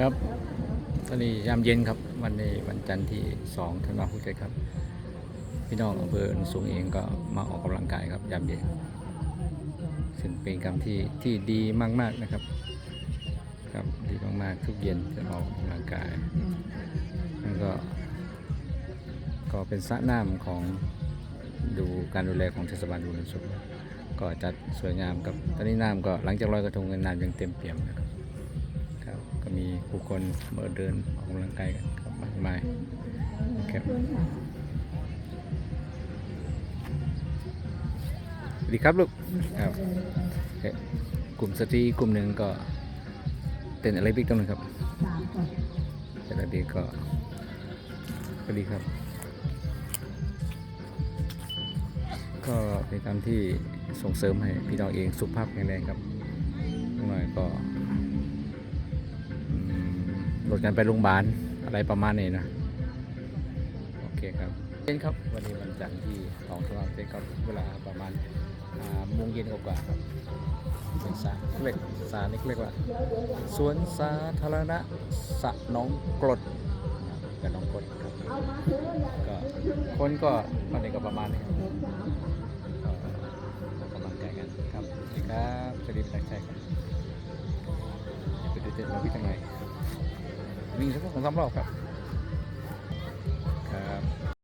ครับตอนนี้ยามเย็นครับ วันนี้วันจันทร์ที่2ธันวาคมครับ พี่น้องอำเภออนุสูงเองก็มาออกกำลังกายครับยามเย็นซึ่งเป็นกรรมที่ที่ดีมากๆนะครับ ครับดีมากๆทุกเย็นจะออกกำลังกายแล้วก็ ก็เป็นสระน้ำของดูการดูแลของเทศบาลดูนสุขก็จัดสวยงามครับตอนนี้น้ำก็หลังจากลอยกระทงเงินน้ำยังเต็มเปี่ยมนะครับ ผู้คนมาเดินออกกำลังกายกันครับมากมายครับสวัสดีครับลูกครับกลุ่มสตรีกลุ่มหนึ่งก็เต้นอะไรบิ๊กตัวหนึงครับเต้นอะไรบิ๊กก็สวัสดีครับ ก็เป็นการที่ส่งเสริมให้พี่น้องเองสุขภาพแข็งแรงครับหน่อยก็ ลดการไปโรงพยาบาลอะไรประมาณนี้นะโอเคครับเช่นครับ วันนี้วันจันทร์ที่สองธันวาคมครับเวลาประมาณอ่าโมงเย็นกว่าครับเป็นสาเล็กสาเล็กว่า สวนสาธารณะสะน้องกรดกับน้องกรดครับก็คนก็วันนี้ก็ประมาณนี้ครับก็ออกกำลังกายกันครับสวัสดีครับสวัสดีแปลกใจครับ วิ่งสักสองสามรอบครับ